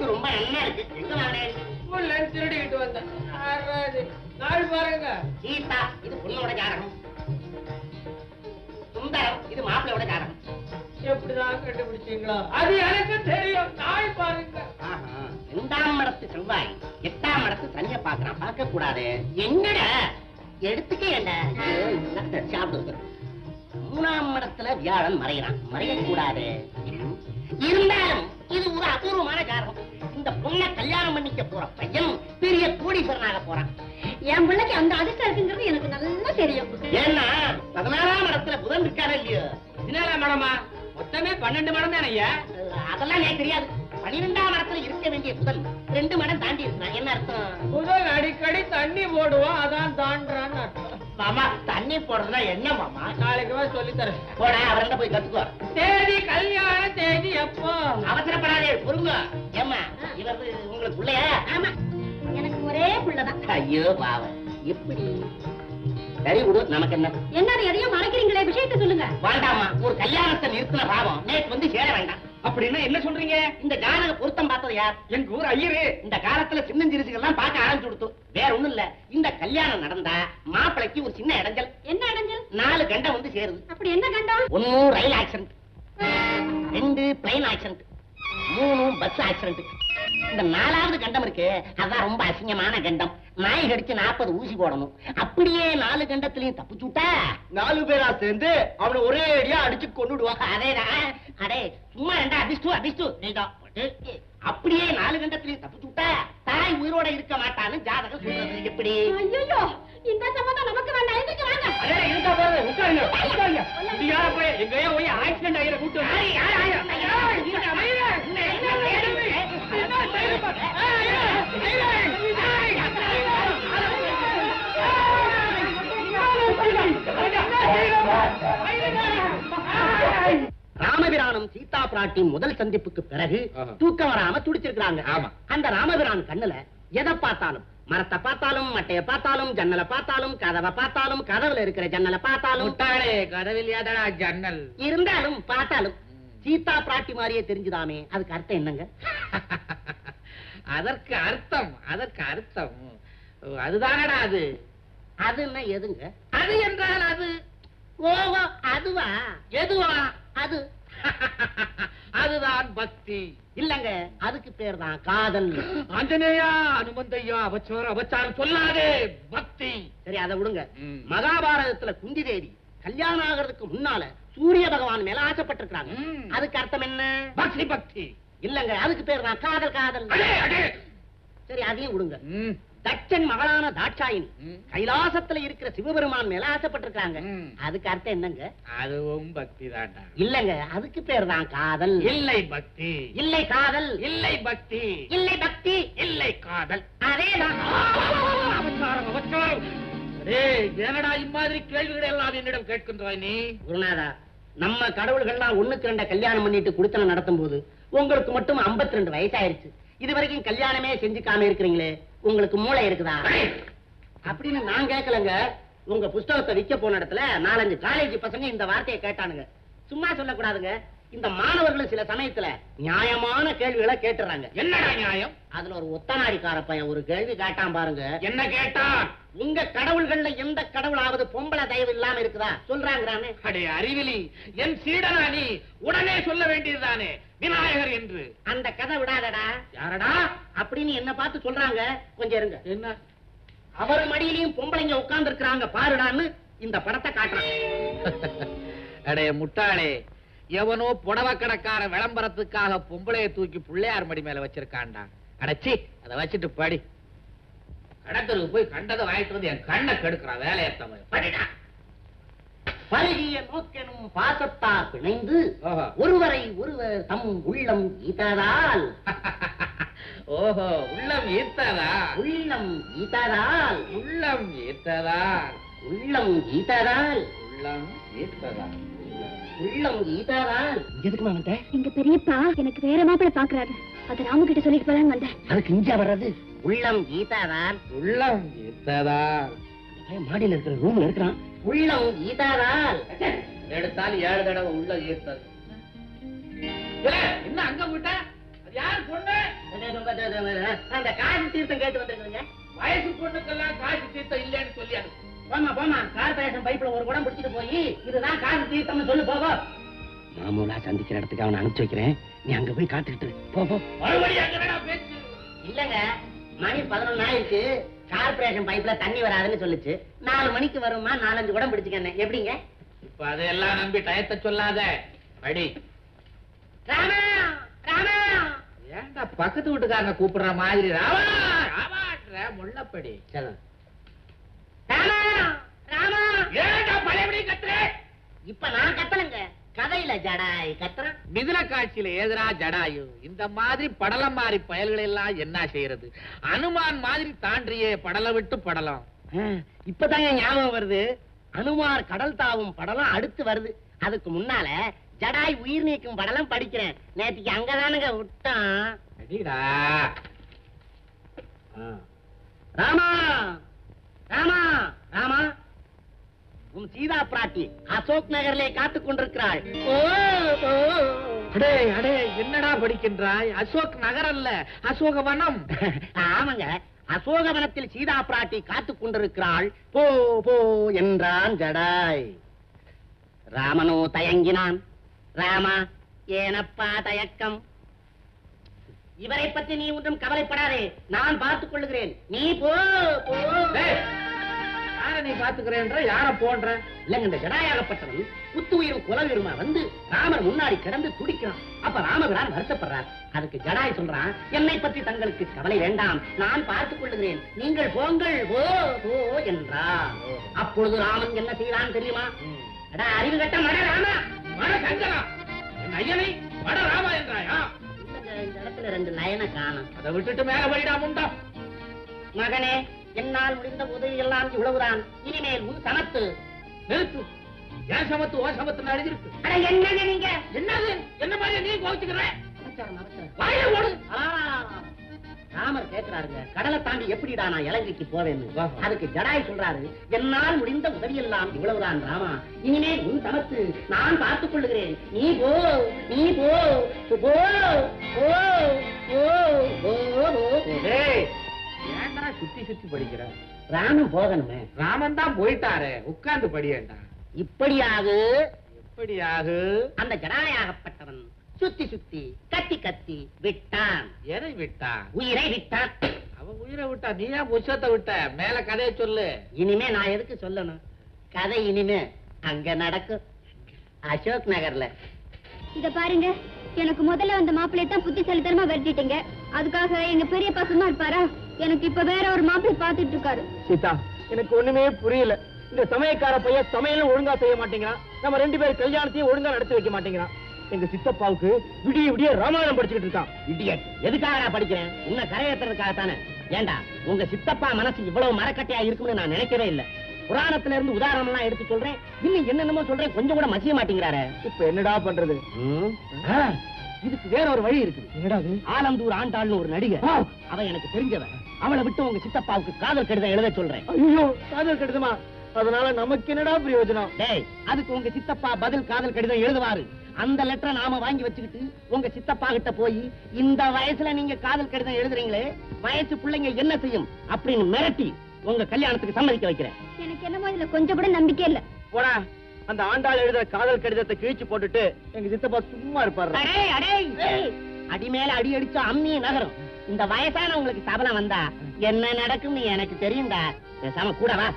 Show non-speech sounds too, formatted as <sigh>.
போட்டு ரொம்ப நல்லா இருக்கு. எங்க வாங்கினேன் இருந்து திருடிக்கிட்டு வந்தேன். நாள் பாருங்க. சீதா இது பொண்ணோட ஜாதகம். சுந்தரம் இது மாப்பிள்ளையோட ஜாதகம். எப்படிதான் கண்டுபிடிச்சீங்களா? அது எனக்கு தெரியும். நாள் பாருங்க. ரெண்டாம் இடத்து செவ்வாய் எட்டாம் இடத்து சனிய பாக்குறான் பார்க்க கூடாது என்னடா? எடுத்துக்க என்ன? ஐயோ, இல்ல, சாப்பிடு மூணாம் இடத்துல வியாழன் மறைகிறான் மறையக்கூடாது. இருந்தாலும் இது ஒரு அபூர்வமான காரணம் இந்த பொண்ணை கல்யாணம் பண்ணிக்க போற பையன் பெரிய கோடீஸ்வரனாக போறான். என் பிள்ளைக்கு அந்த அதிர்ஷ்டம் இருக்குங்கிறது எனக்கு நல்லா தெரியும். ஏன்னா பதினாறாம் இடத்துல புதன் இருக்காரு இல்லையோ? என்னடா மேடமா மொத்தமே பன்னெண்டு மடம் தானே ஐயா? அதெல்லாம் எனக்கு தெரியாது. பன்னிரெண்டாம் இடத்துல இருக்க வேண்டிய புதன் ரெண்டு மடம் தாண்டி இருக்கிறான் என்ன அர்த்தம்? முதல் அடிக்கடி தண்ணி போடுவோம் அதான் தாண்டான்னு அர்த்தம். மாமா தண்ணி போடுறதுனா என்ன மாமா? நாளைக்கு வா சொல்லி தரேன். போட அவர்கிட்ட போய் கத்துக்கோ தேதி கல்யாண தேதி எப்போ அவசரப்படாதே ஏம்மா இவர் உங்களுக்கு பிள்ளையா? ஆமா. எனக்கு ஒரே புள்ளதான். ஐயோ பாவம். எப்படி சரி விடு நமக்கு என்ன? என்ன எதையும் மறைக்கிறீங்களே? விஷயத்தை சொல்லுங்க. வேண்டாமா ஒரு கல்யாணத்தை நிறுத்தின பாவம். நேற்று வந்து சேர வேண்டாம். அப்படின்னா என்ன சொல்றீங்க? இந்த ஜாதக பொருத்தம் பார்த்தது யார்? எங்க ஊர் ஐயரு. இந்த காலத்துல சின்னஞ்சிறுசுகள்லாம் பார்க்க ஆரம்பிச்சு கொடுத்து. வேற ஒண்ணும் இல்ல. இந்த கல்யாணம் நடந்தா மாப்பிளைக்கு ஒரு சின்ன இடைஞ்சல். என்ன அடைஞ்சல் நாலு கண்டம் வந்து சேருது. அப்படி என்ன கண்டம்? ஒன்னு ரயில் ஆக்சிடென்ட். ரெண்டு பிளைன் ஆக்சிடென்ட். மூணு பஸ் ஆக்சிடென்ட். இந்த நாலாவது கண்டம் இருக்கு அதான் ரொம்ப அசிங்கமான கண்டம். நாய் கடிச்சு நாற்பது ஊசி போடணும். அப்படியே நாலு கண்டத்திலையும் தப்பிச்சு விட்டா? நாலு பேரா சேர்ந்து அவனை ஒரே அடியா அடிச்சு கொண்டுடுவான் அதேதான் அடே சும்மா ரெண்டா அபிஷ்டு அபிஷ்டு. நீதான் அப்படியே நாலு கண்டத்திலையும் தப்பிச்சு விட்டா தாய் உயிரோட இருக்க மாட்டான்னு ஜாதகம் சொல்றது. எப்படி? ஐயோ இந்த சம்பந்தம் நமக்கு வேண்டாம். எதுக்கு வாங்க? அதே இருக்கா பாரு உட்காருங்க உட்காருங்க. இது யார போய் எங்கேயோ போய் ஆக்சிடென்ட் ஆகிற கூட்டு யாரு, யாரு, யாரு? ஐயோ, இருங்க, ஐயோ, என்ன, என்ன, என்ன, ராமபிரானும் சீதா பிராட்டி முதல் சந்திப்புக்கு பிறகு. தூக்கம் வராம துடிச்சிருக்காங்க. அந்த ராமபிரான் கண்ணுல எதை பார்த்தாலும்? மரத்தை பார்த்தாலும் மட்டைய பார்த்தாலும் ஜன்னலை பார்த்தாலும் கதவை பார்த்தாலும் கதவுல இருக்கிற ஜன்னலை பார்த்தாலும். கதவில் ஜன்னல்? இருந்தாலும் பார்த்தாலும். சீதா பிராட்டி மாதிரியே தெரிஞ்சுதாமே. அதுக்கு அர்த்தம் என்னங்க? <laughs> அதற்கு அர்த்தம் அதற்கு அர்த்தம். அதுதானடா அது? அது என்ன எதுங்க? அது என்றால் அது? ஓஹோ அதுவா? எதுவா? அது. <laughs> அதுதான் பக்தி. இல்லங்க அதுக்கு பேர் தான் காதல். ஆஞ்சநேயா அனுமந்தையா அபச்சாரம் அபச்சாரம் சொல்லாதே பக்தி. சரி அதை விடுங்க. மகாபாரதத்துல குந்தி தேவி கல்யாணம் ஆகிறதுக்கு முன்னால சூரிய பகவான் மேல ஆசைப்பட்டிருக்காங்க ம். அதுக்கு அர்த்தம் என்ன? பக்தி பக்தி. இல்லங்க அதுக்கு பேர் தான் காதல் காதல். சரி அதையும் விடுங்க. தட்சன் மகளான தாட்சாயினி. கைலாசத்துல இருக்கிற சிவபெருமான் மேல ஆசைப்பட்டிருக்காங்க. அதுக்கு அர்த்தம் என்னங்க? அதுவும் பக்தி தாண்டா. இல்லங்க அதுக்கு பேர் தான் காதல். இல்லை பக்தி. இல்லை காதல். இல்லை பக்தி. இல்லை பக்தி. இல்லை காதல். அதேதான். அடே ஏனடா இம்மாதிரி கேள்விகளை எல்லாம் என்னிடம் கேட்கின்றாய் நீ? குருநாதா நம்ம கடவுள்கள்லாம் ஒண்ணுக்கு ரெண்ட கல்யாணம் பண்ணிட்டு குடுத்தனம் நடத்தும் போது உங்களுக்கு மட்டும் 52 ரெண்டு வயசாயிருச்சு. இது வரைக்கும் கல்யாணமே செஞ்சுக்காம இருக்கிறீங்களே உங்களுக்கு மூளை இருக்குதா? அப்படின்னு நான் கேட்கலங்க உங்க புஸ்தகத்தை விற்க போன இடத்துல நாலஞ்சு காலேஜ் பசங்க இந்த வார்த்தையை கேட்டானுங்க. சும்மா சொல்லக்கூடாதுங்க. இந்த மாணவர்கள் சில சமயத்துல நியாயமான கேள்விகளை கேட்டுறாங்க. என்னடா நியாயம்? அதுல ஒரு ஒத்தனாடிக்கார பையன் ஒரு கேள்வி கேட்டான் பாருங்க. என்ன கேட்டான்? உங்க கடவுள்கள்ல எந்த கடவுளாவது பொம்பளை தயவு இல்லாம இருக்குதா? சொல்றாங்கிறானே. அடே அறிவிலி என் சீடனா நீ? உடனே சொல்ல வேண்டியதுதானே விநாயகர் என்று. அந்த கதை விடாதடா. யாரடா? அப்படின்னு என்ன பார்த்து சொல்றாங்க. கொஞ்சம் இருங்க. என்ன? அவர் மடியிலையும் பொம்பளைங்க உட்கார்ந்து இருக்கிறாங்க பாருடான்னு இந்த படத்தை காட்டுறான் அடே முட்டாளே எவனோ புடவை கடைக்கார விளம்பரத்துக்காக பொம்பளைய தூக்கி பிள்ளையார் மடி மேல வச்சிருக்கான்டா. அடச்சி அதை வச்சுட்டு படி. கடத்தருக்கு போய் கண்டதை வாங்கிட்டு வந்து என் கண்ணை கெடுக்கிறான் வேலையத்தவன் படிடா. பருகிய நோக்கெனும் பாசத்தா பிணைந்து. ஒருவரை ஒருவர் தம் உள்ளம் ஈட்டதால் <laughs> ஓஹோ உள்ளம் ஈர்த்ததா உள்ளம் ஈட்டதால் உள்ளம் ஈர்த்ததா உள்ளம் ஈட்டதால் உள்ளம் ஈர்த்ததா உள்ளம் ஈட்டதால் எதுக்கு வந்த எங்க பெரியப்பா எனக்கு வேற மாப்பிள்ள பாக்குறாரு அது ராமு கிட்ட சொல்லிட்டு போலான்னு வந்தேன் அதுக்கு இஞ்சா வர்றது உள்ளம் ஈட்டதால் உள்ளம் ஈர்த்ததா மாடியில இருக்கிற ரூம்ல இருக்கிறான் உள்ளம் ஈட்டதால் எடுத்தால் ஏழு தடவை உள்ள ஈர்த்தது என்ன அங்க விட்ட அது யார் பொண்ணு அந்த காசு தீர்த்தம் கேட்டு வந்திருக்கீங்க வயசு பொண்ணுக்கெல்லாம் காசு தீர்த்தம் இல்லைன்னு சொல்லி போமா போமா கார்பரேஷன் பைப்ல ஒரு குடம் பிடிச்சிட்டு போய் இதுதான் காசு தீர்த்தம்னு சொல்லு போகோ மாமூலா சந்திக்கிற இடத்துக்கு அவனை அனுப்பிச்சு வைக்கிறேன். நீ அங்க போய் காத்துக்கிட்டு. போ போ. மறுபடியும் அங்க வேணா பேச்சு. இல்லங்க மணி பதினொன்னு ஆயிடுச்சு. கார்பரேஷன் பைப்ல தண்ணி வராதுன்னு சொல்லுச்சு. நாலு மணிக்கு வருமா நாலஞ்சு குடம் பிடிச்சுக்கண்ணே. எப்படிங்க? இப்ப அதையெல்லாம் நம்பி டயத்தை சொல்லாத. படி. ராமா ராமா. ஏன்டா பக்கத்து வீட்டுக்காரங்க கூப்பிடுற மாதிரி? ராவா ராவான்ற முள்ளப்படி. சொல்லுங்க ராமா! ஏன்டா பழையபடி கத்துற? இப்ப நான் கத்தலங்க. கதையில ஜடாய் கத்துறேன். மிதுன காட்சியில ஏதுரா ஜடாயு? இந்த மாதிரி படலம் மாறி பயல்களை எல்லாம் என்ன செய்யறது? அனுமான் மாதிரி தாண்டியே படல விட்டு படலம். இப்பதாங்க ஞாபகம் வருது. அனுமார் கடல் தாவும் படலம் அடுத்து வருது. அதுக்கு முன்னால ஜடாய் உயிர் நீக்கும் படலம் படிக்கிறேன். நேற்றுக்கு அங்கதானுங்க விட்டான். ராமா! ராமா! ராமா! உன் சீதா பிராட்டி அசோக் நகரிலே காத்துக் கொண்டிருக்கிறாள். அடே அடே என்னடா படிக்கின்றாய்? அசோக் நகர் அல்ல அசோகவனம். <laughs> ஆமாங்க அசோகவனத்தில் சீதா பிராட்டி காத்துக் கொண்டிருக்கிறாள். போ போ என்றான் ஜடாய். ராமனோ தயங்கினான். ராமா ஏனப்பா தயக்கம்? இவரை பற்றி நீ ஒன்றும் கவலைப்படாதே. நான் பார்த்துக் கொள்ளுகிறேன். நீ போ போ. யார நீ பாத்துக்கிறேன்ற யார போன்ற இல்லங்க இந்த ஜடாயாகப்பட்டவன் புத்துயிரும் குலவீருமா வந்து ராமர் முன்னாடி கிடந்து துடிக்கிறான். அப்ப ராமபிரான் வருத்தப்படுறார். அதுக்கு ஜடாய் சொல்றான் என்னை பற்றி தங்களுக்கு கவலை வேண்டாம். நான் பார்த்துக் கொள்ளுகிறேன். நீங்கள் போங்கள் போ போ என்றார் அப்பொழுது ராமன் என்ன செய்தான் தெரியுமா? அடா அறிவு கட்ட மட ராமா. மட சங்கரா. ஐயனை மட ராமா என்றாயா? இந்த இடத்துல ரெண்டு லயனை காணும். அதை விட்டுட்டு மேல படிடா முண்டா. மகனே என்னால் முடிந்த உதவி எல்லாம் இவ்வளவுதான். இனிமேல் உன் சமத்து. நிறுத்து. ஏன் சமத்து ஓ சமத்து எழுதிருக்கு அட என்னங்க நீங்க? என்னது? என்ன மாதிரி நீ கோவிச்சுக்கிற. வாயில ஓடு ராமர் கேக்குறாருங்க. கடலை தாண்டி எப்படிடா நான் இலங்கைக்கு போவேன்னு. அதுக்கு ஜடாய் சொல்றாரு. என்னால் முடிந்த உதவியெல்லாம் இவ்வளவுதான் ராமா. இனிமேல் உன் சமத்து நான் பார்த்துக் கொள்ளுகிறேன். நீ போ நீ போ போ போ போ போ சுத்தி சுத்தி படிக்கிற ராமன் போகணுமே. ராமன் தான் போயிட்டாரே. உட்கார்ந்து படியேண்டா. இப்படியாக? எப்படியாக அந்த ஜடாயாகப்பட்டவன் சுத்தி சுத்தி கத்தி கத்தி விட்டான். எதை விட்டா உயிரை விட்டான். அவன் உயிரை விட்டா நீ ஏன் புஷத்தை விட்ட? மேல கதையை சொல்லு. இனிமே நான் எதுக்கு சொல்லணும்? கதை இனிமே அங்க நடக்கும். அசோக் நகர்ல. இத பாருங்க. எனக்கு முதல்ல அந்த மாப்பிள்ளைய தான் புத்திசாலித்தனமா விரட்டிட்டீங்க. அதுக்காக எங்க பெரியப்பா சும்மா இருப்பாரா எனக்கு இப்ப வேற ஒரு மாப்பிள்ளை பாத்துட்டு இருக்காரு. சீதா எனக்கு ஒண்ணுமே புரியல. இந்த சமயக்கார பையன் சமையலும் ஒழுங்கா செய்ய மாட்டேங்கிறான். நம்ம ரெண்டு பேர் கல்யாணத்தையும் ஒழுங்கா நடத்தி வைக்க மாட்டேங்கிறான். எங்க சித்தப்பாவுக்கு விடிய விடிய ராமாயணம் படிச்சுக்கிட்டு இருக்கான். இடியட் எதுக்காக நான் படிக்கிறேன்? உன்னை கரையேற்றுறதுக்காக தானே ஏண்டா உங்க சித்தப்பா மனசு இவ்வளவு மரக்கட்டையா இருக்கும்னு நான் நினைக்கவே இல்ல. புராணத்துல இருந்து உதாரணம் எல்லாம் எடுத்து சொல்றேன். இன்னும் என்னென்னமோ சொல்றேன். கொஞ்சம் கூட மசிய மாட்டேங்கிறாரே. இப்ப என்னடா பண்றது? இதுக்கு வேற ஒரு வழி இருக்குது. என்னடா அது? ஆலந்தூர் ஆண்டாள்னு ஒரு நடிகை. அவ எனக்கு தெரிஞ்சவன். அவளை விட்டு உங்க சித்தப்பாவுக்கு காதல் கடிதம் எழுத சொல்றேன். ஐயோ காதல் கெடுதுமா? அதனால நமக்கு என்னடா பிரயோஜனம்? டேய் அதுக்கு உங்க சித்தப்பா பதில் காதல் கடிதம் எழுதுவாரு. அந்த லெட்டரை நாம வாங்கி வச்சுக்கிட்டு உங்க சித்தப்பா கிட்ட போய் இந்த வயசுல நீங்க காதல் கடிதம் எழுதுறீங்களே வயசு பிள்ளைங்க என்ன செய்யும் அப்படின்னு மிரட்டி உங்க கல்யாணத்துக்கு சம்மதிக்க வைக்கிறேன். எனக்கு என்னமோ இதுல கொஞ்சம் கூட நம்பிக்கை இல்ல. போடா அந்த ஆண்டாள் எழுதுற காதல் கடிதத்தை கிழிச்சு போட்டுட்டு எங்க சித்தப்பா சும்மா இருப்பாரு அடே அடே ஏய், அடி மேல அடி அடிச்சா அம்மி நகரும். இந்த வயசானவங்களுக்கு சபலம் வந்தா என்ன நடக்கும்னு எனக்கு தெரியும்டா. பேசாம கூட வா.